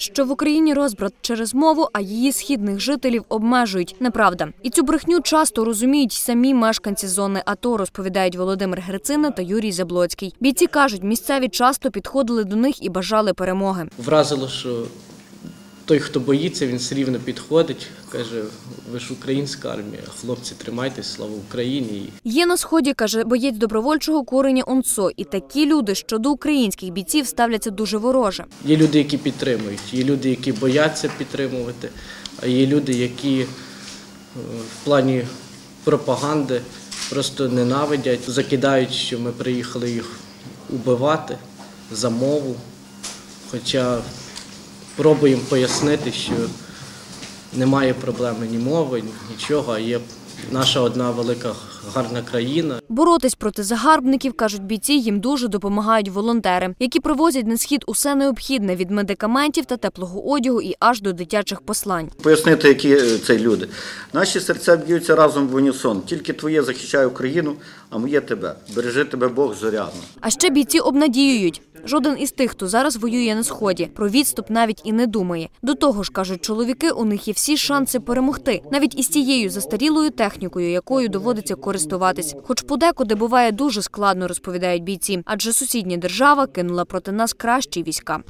що в Україні розбрат через мову, а її східних жителів обмежують. Неправда. І цю брехню часто розуміють самі мешканці зони АТО, розповідають Володимир Грицина та Юрій Заблоцький. Бійці кажуть, місцеві часто підходили до них і бажали перемоги. Вразило, що той, хто боїться, він все рівно підходить, каже, ви ж українська армія, хлопці, тримайтесь, слава Україні. Є на сході, каже боєць добровольчого курення ОНСО, і такі люди щодо українських бійців ставляться дуже вороже. Є люди, які підтримують, є люди, які бояться підтримувати, а є люди, які е, в плані пропаганди просто ненавидять, закидають, що ми приїхали їх убивати за мову. Хоча пробуємо пояснити, що немає проблеми ні мови, нічого, а є наша одна велика гарна країна. Боротись проти загарбників, кажуть бійці, їм дуже допомагають волонтери, які привозять на схід усе необхідне від медикаментів та теплого одягу і аж до дитячих послань. Пояснити, які е, це люди. Наші серця б'ються разом в унісон. Тільки твоє захищає Україну, а моє тебе. Бережи тебе Бог зорядно. А ще бійці обнадіюють. Жоден із тих, хто зараз воює на сході, про відступ навіть і не думає. До того ж, кажуть чоловіки, у них є всі шанси перемогти, навіть із тією застарілою технікою, якою доводиться користуватись. Хоч подекуди буває дуже складно, розповідають бійці, адже сусідня держава кинула проти нас кращі війська.